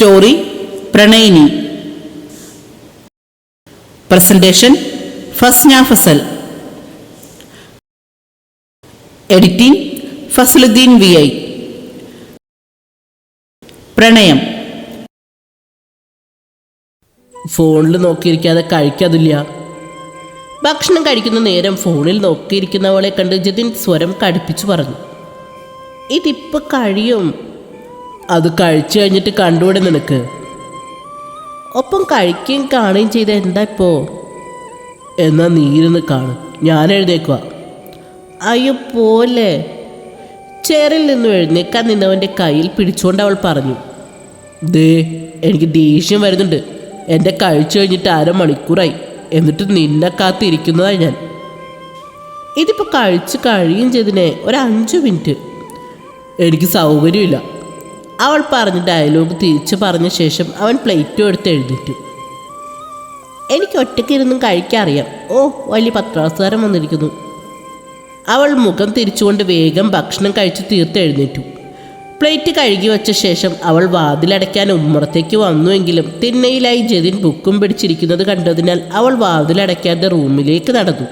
Story Pranayini. Presentation Fasna Fasal. Editing Fasaluddeen V I. പ്രണയം. ഫോണിൽ നോക്കിയിരിക്കാതെ കഴിക്കാതില്ല. ഭക്ഷണം കഴിക്കുന്ന നേരം ഫോണിൽ നോക്കിയിരിക്കുന്നവളെ കണ്ട് ജതിൻ സ്വരം കടുപ്പിച്ചു പറഞ്ഞു. ഇതിപ്പോ കഴിയും. അത് കഴിച്ചു കഴിഞ്ഞിട്ട് കണ്ടുകൂടെ നിനക്ക്. ഒപ്പം കഴിക്കുകയും കാണുകയും ചെയ്ത എന്താ ഇപ്പോ? എന്നാ നീരുന്ന് കാണും. ഞാൻ എഴുതേക്കുക അയ്യോ പോലെ ചേറിൽ നിന്ന് എഴുന്നേക്കാൻ നിന്നവന്റെ കയ്യിൽ പിടിച്ചുകൊണ്ട് അവൾ പറഞ്ഞു. ദേ എനിക്ക് ദേഷ്യം വരുന്നുണ്ട്. എന്റെ കഴിച്ചു കഴിഞ്ഞിട്ട് അരമണിക്കൂറായി. എന്നിട്ട് നിന്നെ കാത്തിരിക്കുന്നതായി ഞാൻ. ഇതിപ്പോൾ കഴിച്ച് കഴിയും ചെയ്തിനെ ഒരു അഞ്ച് മിനിറ്റ്. എനിക്ക് സൗകര്യമില്ല. അവൾ പറഞ്ഞ ഡയലോഗ് തിരിച്ചു പറഞ്ഞ ശേഷം അവൻ പ്ലേറ്റും എടുത്ത് എഴുന്നേറ്റു. എനിക്ക് ഒറ്റയ്ക്ക് ഇരുന്നും കഴിക്കാൻ അറിയാം ഓ വലിയ പത്രാസാരം വന്നിരിക്കുന്നു. അവൾ മുഖം തിരിച്ചുകൊണ്ട് വേഗം ഭക്ഷണം കഴിച്ച് തീർത്ത് എഴുന്നേറ്റു. പ്ലേറ്റ് കഴുകി വെച്ച ശേഷം അവൾ വാതിലടയ്ക്കാൻ ഉമ്മറത്തേക്ക് വന്നുവെങ്കിലും തിന്നയിലായി ജതിൻ ബുക്കും പിടിച്ചിരിക്കുന്നത് കണ്ടതിനാൽ അവൾ വാതിലടയ്ക്കാതെ റൂമിലേക്ക് നടന്നു.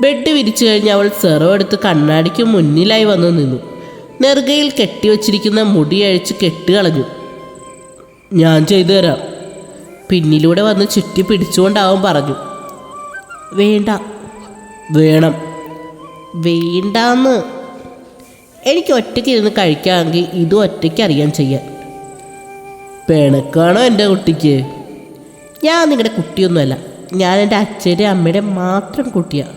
ബെഡ് വിരിച്ചു കഴിഞ്ഞ് അവൾ സെറോ എടുത്ത് കണ്ണാടിക്ക് മുന്നിലായി വന്നു നിന്നു. നെറുകയിൽ കെട്ടിവെച്ചിരിക്കുന്ന മുടി അഴിച്ച് കെട്ടുകളഞ്ഞു ഞാൻ ചെയ്തു തരാം പിന്നിലൂടെ വന്ന് ചുറ്റി പിടിച്ചുകൊണ്ടാവും പറഞ്ഞു. വേണ്ട. വേണം. വേണ്ടാന്ന്. എനിക്ക് ഒറ്റയ്ക്ക് ഇരുന്ന് കഴിക്കാമെങ്കിൽ ഇതും ഒറ്റയ്ക്ക് അറിയാൻ ചെയ്യാൻ. പിണക്കാണോ എന്റെ കുട്ടിക്ക്? ഞാൻ നിങ്ങളുടെ കുട്ടിയൊന്നുമല്ല. ഞാൻ എന്റെ അച്ഛന്റെ അമ്മയുടെ മാത്രം കുട്ടിയാണ്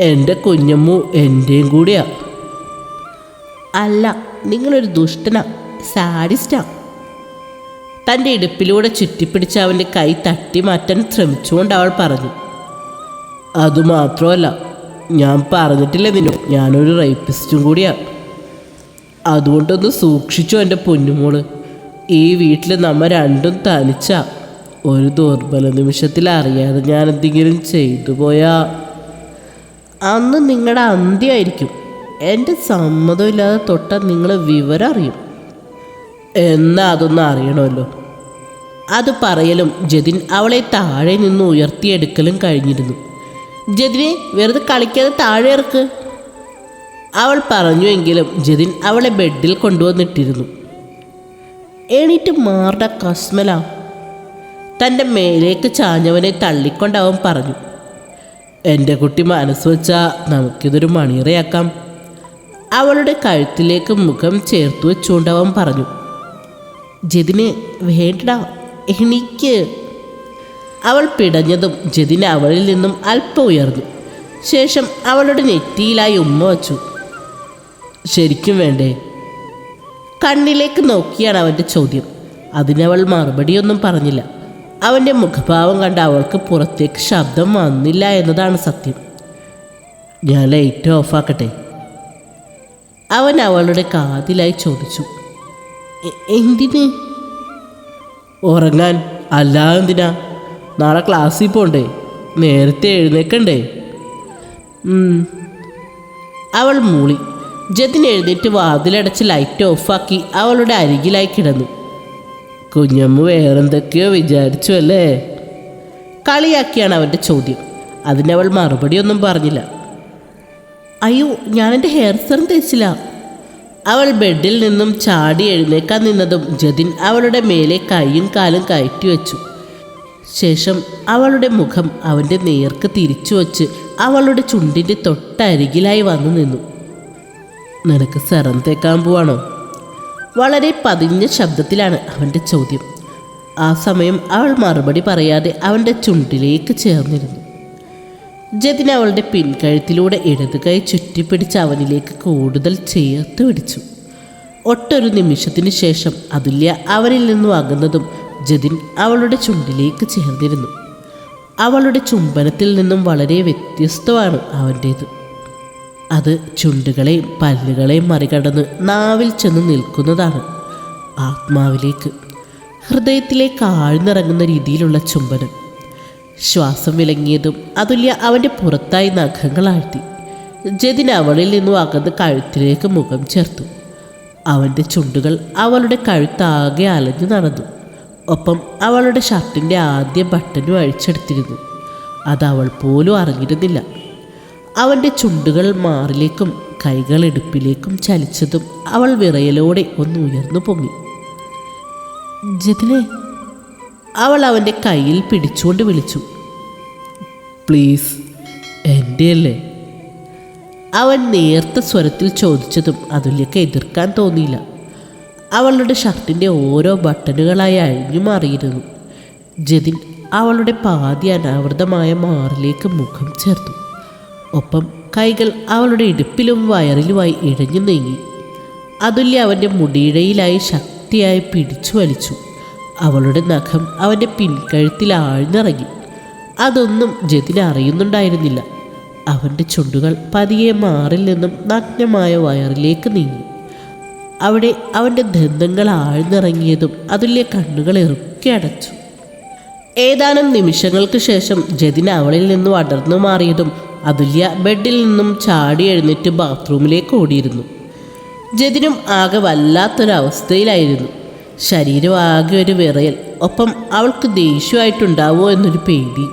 എന്റെ കുഞ്ഞമ്മു എന്റെയും കൂടിയാ. അല്ല നിങ്ങളൊരു ദുഷ്ടനാ സാഡിസ്റ്റാ. തന്റെ ഇടുപ്പിലൂടെ ചുറ്റിപ്പിടിച്ച് അവന്റെ കൈ തട്ടി മാറ്റാൻ ശ്രമിച്ചുകൊണ്ട് അവൾ പറഞ്ഞു അതുമാത്രമല്ല ഞാൻ പറഞ്ഞിട്ടില്ല നിന്നോ ഞാനൊരു റേപ്പിസ്റ്റും കൂടിയാ. അതുകൊണ്ടൊന്ന് സൂക്ഷിച്ചു എന്റെ പൊന്നുമോൾ. ഈ വീട്ടിൽ നമ്മൾ രണ്ടും തനിച്ച. ഒരു ദുർബല നിമിഷത്തിൽ അറിയാതെ ഞാൻ എന്തെങ്കിലും ചെയ്തു പോയാ. അന്ന് നിങ്ങളുടെ അന്ത്യമായിരിക്കും എന്റെ സമ്മതമില്ലാതെ തൊട്ട നിങ്ങൾ വിവരം അറിയും. എന്നാ അതൊന്നും അറിയണമല്ലോ. അത് പറയലും ജതിൻ അവളെ താഴെ നിന്ന് ഉയർത്തിയെടുക്കലും കഴിഞ്ഞിരുന്നു. ജതിനെ വെറുതെ കളിക്കാതെ താഴെ ഇറക്ക്. അവൾ പറഞ്ഞുവെങ്കിലും ജതിൻ അവളെ ബെഡിൽ കൊണ്ടുവന്നിട്ടിരുന്നു. എണീറ്റ് മാറുടെ കസ്മല. തന്റെ മേലേക്ക് ചാഞ്ഞവനെ തള്ളിക്കൊണ്ട് പറഞ്ഞു എന്റെ കുട്ടി മനസ്സ് വെച്ചാൽ നമുക്കിതൊരു മണിയറയാക്കാം. അവളുടെ കഴുത്തിലേക്ക് മുഖം ചേർത്ത് വെച്ചുകൊണ്ട് അവൻ പറഞ്ഞു ജതിന് വേണ്ടടാ എനിക്ക് അവൾ പിടഞ്ഞതും ജതിൻ അവളിൽ നിന്നും അല്പം ഉയർന്നു. ശേഷം അവളുടെ നെറ്റിയിലായി ഉമ്മ വച്ചു ശരിക്കും വേണ്ടേ? കണ്ണിലേക്ക് നോക്കിയാണ് അവന്റെ ചോദ്യം. അതിനവൾ മറുപടിയൊന്നും പറഞ്ഞില്ല. അവന്റെ മുഖഭാവം കണ്ട് അവൾക്ക് പുറത്തേക്ക് ശബ്ദം വന്നില്ല എന്നതാണ് സത്യം. ഞാൻ ലൈറ്റ് ഓഫാക്കട്ടെ അവൻ അവളുടെ കാതിലായി ചോദിച്ചു "എ- എന്തിന്? ഉറങ്ങാൻ. അല്ലാതെ എന്തിനാ? നാളെ ക്ലാസ്സിൽ പോണ്ടേ? നേരത്തെ എഴുന്നേക്കണ്ടേ? അവൾ മൂളി. ജതിൻ എഴുന്നേറ്റ് വാതിലടച്ച് ലൈറ്റ് ഓഫാക്കി അവളുടെ അരികിലായി കിടന്നു. കുഞ്ഞമ്മ വേറെന്തൊക്കെയോ വിചാരിച്ചു അല്ലേ? കളിയാക്കിയാണ് അവന്റെ ചോദ്യം. അതിനവൾ മറുപടിയൊന്നും പറഞ്ഞില്ല. അയ്യോ ഞാൻ എന്റെ ഹെയർ സെറും തേച്ചില്ല. അവൾ ബെഡിൽ നിന്നും ചാടി എഴുന്നേക്കാൻ നിന്നതും ജതിൻ അവളുടെ മേലെ കൈയും കാലും കയറ്റി വെച്ചു. ശേഷം അവളുടെ മുഖം അവന്റെ നേർക്ക് തിരിച്ചു വച്ച് അവളുടെ ചുണ്ടിന്റെ തൊട്ടരികിലായി വന്നു നിന്നു. നിനക്ക് സെറം തേക്കാൻ പോവാണോ? വളരെ പതിഞ്ഞ ശബ്ദത്തിലാണ് അവന്റെ ചോദ്യം. ആ സമയം അവൾ മറുപടി പറയാതെ അവന്റെ ചുണ്ടിലേക്ക് ചേർന്നിരുന്നു. ജതിൻ അവളുടെ പിൻകഴുത്തിലൂടെ ഇടത് കൈ ചുറ്റിപ്പിടിച്ച് അവനിലേക്ക് കൂടുതൽ ചേർത്ത് പിടിച്ചു. ഒട്ടൊരു നിമിഷത്തിന് ശേഷം അതുല്യ അവനിൽ നിന്നും അകന്നതും ജതിൻ അവളുടെ ചുണ്ടിലേക്ക് ചേർന്നിരുന്നു. അവളുടെ ചുംബനത്തിൽ നിന്നും വളരെ വ്യത്യസ്തമാണ് അവന്റേത്. അത് ചുണ്ടുകളെയും പല്ലുകളെയും മറികടന്ന് നാവിൽ ചെന്ന് നിൽക്കുന്നതാണ് ആത്മാവിലേക്ക്. ഹൃദയത്തിലേക്ക് ആഴ്ന്നിറങ്ങുന്ന രീതിയിലുള്ള ചുംബനം. ശ്വാസം വിലങ്ങിയതും അതുല്യ അവന്റെ പുറത്തായി നഖങ്ങൾ ആഴ്ത്തി. ജതിൻ അവളിൽ നിന്നും അകന്ന് കഴുത്തിലേക്ക് മുഖം ചേർത്തു. അവന്റെ ചുണ്ടുകൾ അവളുടെ കഴുത്താകെ അലഞ്ഞു നടന്നു. ഒപ്പം അവളുടെ ഷർട്ടിന്റെ ആദ്യ ബട്ടനും അഴിച്ചെടുത്തിരുന്നു. അത് അവൾ പോലും അറിഞ്ഞിരുന്നില്ല. അവന്റെ ചുണ്ടുകൾ മാറിലേക്കും കൈകൾ എടുപ്പിലേക്കും ചലിച്ചതും അവൾ വിറയലോടെ ഒന്ന് ഉയർന്നു പൊങ്ങി. ജതിനെ അവൾ അവന്റെ കയ്യിൽ പിടിച്ചുകൊണ്ട് വിളിച്ചു. പ്ലീസ് എന്റെ അല്ലേ അവൻ നേർത്ത സ്വരത്തിൽ ചോദിച്ചതും അതുല്യക്ക് എതിർക്കാൻ തോന്നിയില്ല. അവളുടെ ഷർട്ടിന്റെ ഓരോ ബട്ടണുകളായി അഴിഞ്ഞു മാറിയിരുന്നു. ജതിൻ അവളുടെ പാതി അനാവൃതമായ മാറിലേക്ക് മുഖം ചേർത്തു. ഒപ്പം കൈകൾ അവളുടെ ഇടുപ്പിലും വയറിലുമായി ഇഴഞ്ഞു നീങ്ങി. അതുല്യ അവന്റെ മുടിയിഴയിലായി ശക്തിയായി പിടിച്ചു വലിച്ചു. അവളുടെ നഖം അവന്റെ പിൻകഴുത്തിൽ ആഴ്ന്നിറങ്ങി. അതൊന്നും ജതിൽ അറിയുന്നുണ്ടായിരുന്നില്ല. അവന്റെ ചുണ്ടുകൾ പതിയെ മാറിൽ നിന്നും നഗ്നമായ വയറിലേക്ക് നീങ്ങി. അവിടെ അവന്റെ ദന്തങ്ങൾ ആഴ്ന്നിറങ്ങിയതും അതുല്യ കണ്ണുകൾ ഇറുക്കി അടച്ചു. ഏതാനും നിമിഷങ്ങൾക്ക് ശേഷം ജതിൻ അവളിൽ നിന്നും അടർന്നു മാറിയതും അതുല്യ ബെഡിൽ നിന്നും ചാടി എഴുന്നേറ്റ് ബാത്റൂമിലേക്ക് ഓടിയിരുന്നു. ജതിനും ആകെ വല്ലാത്തൊരവസ്ഥയിലായിരുന്നു. ശരീരം ആകെ ഒരു വിറയൽ. ഒപ്പം അവൾക്ക് ദേഷ്യമായിട്ടുണ്ടാവോ എന്നൊരു പേടി.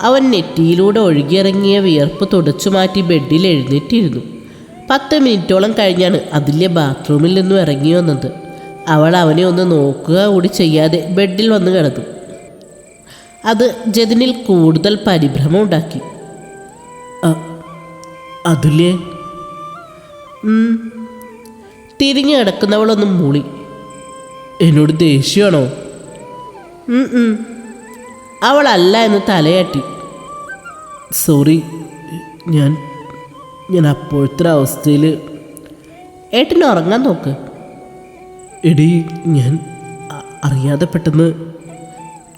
അവൻ നെറ്റിയിലൂടെ ഒഴുകിയിറങ്ങിയ വിയർപ്പ് തുടച്ചു മാറ്റി ബെഡിൽ എഴുന്നേറ്റിരുന്നു. പത്ത് മിനിറ്റോളം കഴിഞ്ഞാണ് അതിലെ ബാത്റൂമിൽ നിന്നും ഇറങ്ങി വന്നത്. അവൾ അവനെ ഒന്ന് നോക്കുക കൂടി ചെയ്യാതെ ബെഡിൽ വന്ന് കിടന്നു. അത് ജതിനിൽ കൂടുതൽ പരിഭ്രമം ഉണ്ടാക്കി. അ- അതുല്യേ ഉം. തിരിഞ്ഞു കിടക്കുന്നവളൊന്നും മൂളി. എന്നോട് ദേഷ്യമാണോ. അവളല്ല എന്ന് തലയാട്ടി. സോറി ഞാൻ ഞാൻ അപ്പോഴത്തെ അവസ്ഥയിൽ ഏട്ടന് ഉറങ്ങാൻ നോക്ക്. എടി ഞാൻ അറിയാതെ പെട്ടെന്ന്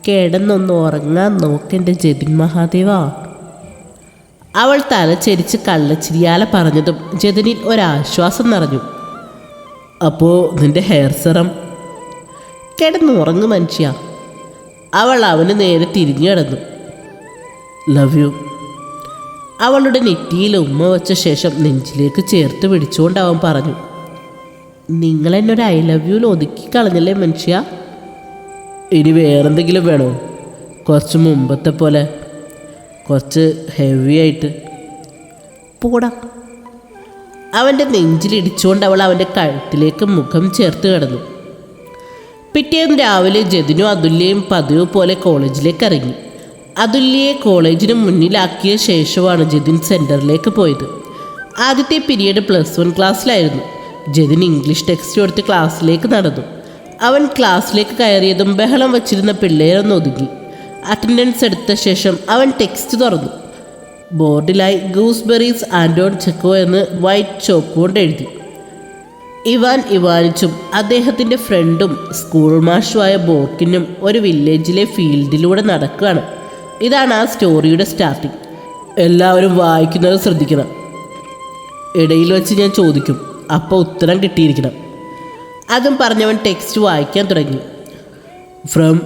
കിടന്നൊന്ന് ഉറങ്ങാൻ നോക്കെന്റെ ജതിൻ മഹാദേവ. അവൾ തല ചരിച്ച് കള്ളച്ചിരിയാലെ പറഞ്ഞതും ജതിനിൽ ഒരാശ്വാസം നിറഞ്ഞു. അപ്പോൾ നിന്റെ ഹെയർ സെറം കിടന്നുറങ്ങു മനുഷ്യ. അവൾ അവന് നേരെ തിരിഞ്ഞു കിടന്നു ലവ് യു അവളുടെ നെറ്റിയിൽ ഉമ്മ വച്ച ശേഷം നെഞ്ചിലേക്ക് ചേർത്ത് പിടിച്ചുകൊണ്ട് അവൻ പറഞ്ഞു നിങ്ങൾ എന്നൊരു ഐ ലവ് യുവിൽ ഒതുക്കി കളഞ്ഞല്ലേ മനുഷ്യ? ഇനി വേറെന്തെങ്കിലും വേണോ? കുറച്ച് മുമ്പത്തെ പോലെ കുറച്ച് ഹെവി ആയിട്ട്. പോടാ. അവന്റെ നെഞ്ചിലിടിച്ചുകൊണ്ട് അവൾ അവന്റെ കഴുത്തിലേക്ക് മുഖം ചേർത്ത് കിടന്നു. പിറ്റേന്ന് രാവിലെ ജതിനും അതുല്യയും പതിവ് പോലെ കോളേജിലേക്ക് ഇറങ്ങി. അതുല്യയെ കോളേജിന് മുന്നിലാക്കിയ ശേഷമാണ് ജതിൻ സെന്ററിലേക്ക് പോയത്. ആദ്യത്തെ പിരീഡ് പ്ലസ് വൺ ക്ലാസ്സിലായിരുന്നു. ജതിൻ ഇംഗ്ലീഷ് ടെക്സ്റ്റ് കൊടുത്ത് ക്ലാസ്സിലേക്ക് നടന്നു. അവൻ ക്ലാസ്സിലേക്ക് കയറിയതും ബഹളം വച്ചിരുന്ന പിള്ളേരൊന്ന് ഒതുങ്ങി. അറ്റൻഡൻസ് എടുത്ത ശേഷം അവൻ ടെക്സ്റ്റ് തുറന്നു. ബോർഡിലായി ഗൂസ്ബെറീസ് ആൻഡോൺ ചെക്കോ എന്ന് വൈറ്റ് ചോക്ക് കൊണ്ട് എഴുതി. ഇവാൻ ഇവാനിച്ചും അദ്ദേഹത്തിന്റെ ഫ്രണ്ടും സ്കൂൾ മാഷുമായ ബോർക്കിനും ഒരു വില്ലേജിലെ ഫീൽഡിലൂടെ നടക്കുകയാണ്. ഇതാണ് ആ സ്റ്റോറിയുടെ സ്റ്റാർട്ടിങ്. എല്ലാവരും വായിക്കുന്നത് ശ്രദ്ധിക്കണം. ഇടയിൽ വെച്ച് ഞാൻ ചോദിക്കും അപ്പോൾ ഉത്തരം കിട്ടിയിരിക്കണം. അതും പറഞ്ഞവൻ ടെക്സ്റ്റ് വായിക്കാൻ തുടങ്ങി. From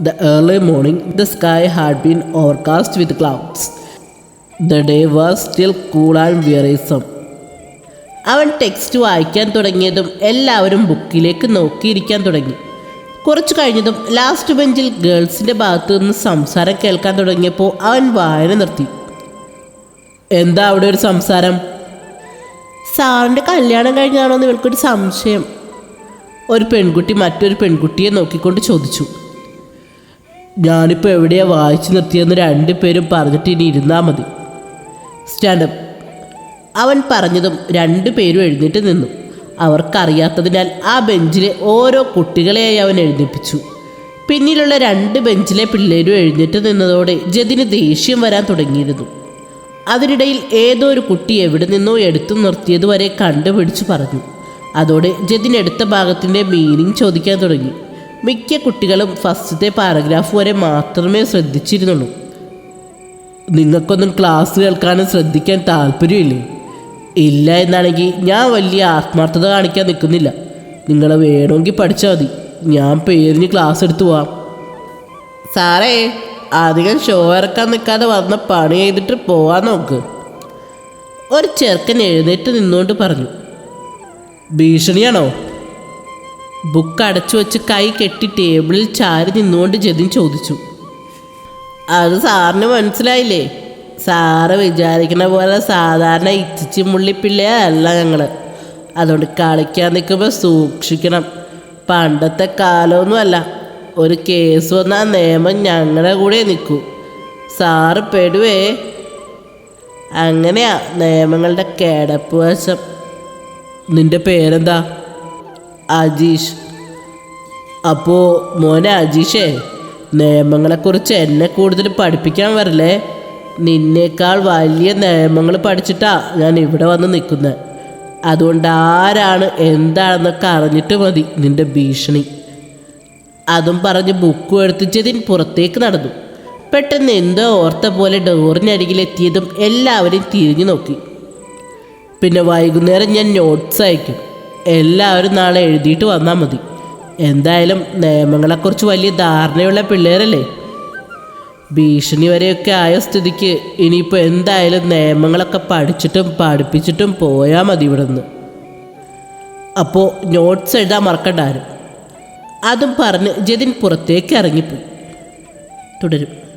the early morning the sky had been overcast with clouds the day was still cool and wearisome അവൻ ടെക്സ്റ്റ് വായിക്കാൻ തുടങ്ങിയതും എല്ലാവരും ബുക്കിലേക്ക് നോക്കിയിരിക്കാൻ തുടങ്ങി. കുറച്ചു കഴിഞ്ഞതും ലാസ്റ്റ് ബെഞ്ചിൽ ഗേൾസിന്റെ ഭാഗത്തു നിന്ന് സംസാരം കേൾക്കാൻ തുടങ്ങിയപ്പോൾ അവൻ വായന നിർത്തി. എന്താ അവിടെ ഒരു സംസാരം? സാറിന്റെ കല്യാണം കഴിഞ്ഞാണോ എന്ന് ഇവൾക്കൊരു സംശയം. ഒരു പെൺകുട്ടി മറ്റൊരു പെൺകുട്ടിയെ നോക്കിക്കൊണ്ട് ചോദിച്ചു. ഞാനിപ്പോൾ എവിടെയാണ് വായിച്ചു നിർത്തിയെന്ന് രണ്ടുപേരും പറഞ്ഞിട്ട് ഇനി ഇരുന്നാൽ മതി. സ്റ്റാൻഡപ്പ് അവൻ പറഞ്ഞതും രണ്ടു പേരും എഴുന്നേറ്റ് നിന്നു. അവർക്കറിയാത്തതിനാൽ ആ ബെഞ്ചിലെ ഓരോ കുട്ടികളെയായി അവൻ എഴുന്നേപ്പിച്ചു. പിന്നിലുള്ള രണ്ട് ബെഞ്ചിലെ പിള്ളേരും എഴുന്നേറ്റ് നിന്നതോടെ ജതിന് ദേഷ്യം വരാൻ തുടങ്ങിയിരുന്നു. അതിനിടയിൽ ഏതോ ഒരു കുട്ടി എവിടെ നിന്നോ എടുത്തു നിർത്തിയതുവരെ കണ്ടുപിടിച്ചു പറഞ്ഞു. അതോടെ ജതിൻ എടുത്ത ഭാഗത്തിന്റെ മീനിങ് ചോദിക്കാൻ തുടങ്ങി. മിക്ക കുട്ടികളും ഫസ്റ്റത്തെ പാരഗ്രാഫ് വരെ മാത്രമേ ശ്രദ്ധിച്ചിരുന്നുള്ളൂ. നിങ്ങൾക്കൊന്നും ക്ലാസ് കേൾക്കാനും ശ്രദ്ധിക്കാൻ താല്പര്യമില്ലേ? ഇല്ല എന്നാണെങ്കിൽ ഞാൻ വലിയ ആത്മാർത്ഥത കാണിക്കാൻ നിൽക്കുന്നില്ല. നിങ്ങളെ വേണമെങ്കിൽ പഠിച്ചാൽ മതി. ഞാൻ പേരിന് ക്ലാസ് എടുത്തു പോവാം. സാറേ അധികം ഷോ ഇറക്കാൻ നിൽക്കാതെ വന്ന പണി ചെയ്തിട്ട് പോവാൻ നോക്ക്. ഒരു ചെറുക്കൻ എഴുന്നേറ്റ് നിന്നുകൊണ്ട് പറഞ്ഞു ഭീഷണിയാണോ? ബുക്ക് അടച്ചു വെച്ച് കൈ കെട്ടി ടേബിളിൽ ചാരി നിന്നുകൊണ്ട് ജതിൻ ചോദിച്ചു അത് സാറിന് മനസ്സിലായില്ലേ? സാറ് വിചാരിക്കുന്ന പോലെ സാധാരണ ഇച്ചിച്ചി മുള്ളിപ്പിള്ളയല്ല ഞങ്ങൾ അതുകൊണ്ട് കളിക്കാൻ നിൽക്കുമ്പോൾ സൂക്ഷിക്കണം. പണ്ടത്തെ കാലമൊന്നുമല്ല ഒരു കേസ് വന്നാൽ നിയമം ഞങ്ങളുടെ കൂടെ നിൽക്കൂ സാറ് പെടുവേ. അങ്ങനെയാ നിയമങ്ങളുടെ കിടപ്പ് വശം. നിന്റെ പേരെന്താ? അജീഷ്. അപ്പോൾ മോനെ അജീഷേ നിയമങ്ങളെക്കുറിച്ച് എന്നെ കൂടുതൽ പഠിപ്പിക്കാൻ വരില്ലേ? നിന്നേക്കാൾ വലിയ നിയമങ്ങൾ പഠിച്ചിട്ടാ ഞാൻ ഇവിടെ വന്ന് നിൽക്കുന്നത് അതുകൊണ്ട് ആരാണ് എന്താണെന്നൊക്കെ അറിഞ്ഞിട്ട് മതി നിന്റെ ഭീഷണി. അതും പറഞ്ഞ് ബുക്കും എടുത്ത് പുറത്തേക്ക് നടന്നു. പെട്ടെന്ന് എന്തോ ഓർത്ത പോലെ ഡോറിനരികിലെത്തിയതും എല്ലാവരും തിരിഞ്ഞു നോക്കി. പിന്നെ വൈകുന്നേരം ഞാൻ നോട്ട്സ് അയക്കും. എല്ലാവരും നാളെ എഴുതിയിട്ട് വന്നാൽ മതി. എന്തായാലും നിയമങ്ങളെക്കുറിച്ച് വലിയ ധാരണയുള്ള പിള്ളേരല്ലേ? ഭീഷണി വരെയൊക്കെ ആയ സ്ഥിതിക്ക് ഇനിയിപ്പോൾ എന്തായാലും നിയമങ്ങളൊക്കെ പഠിച്ചിട്ടും പഠിപ്പിച്ചിട്ടും പോയാൽ മതി ഇവിടെ നിന്ന് അപ്പോൾ നോട്ട്സ് എഴുതാൻ മറക്കണ്ടാരും അതും പറഞ്ഞ് ജതിൻ പുറത്തേക്ക് ഇറങ്ങിപ്പോയി. തുടരും.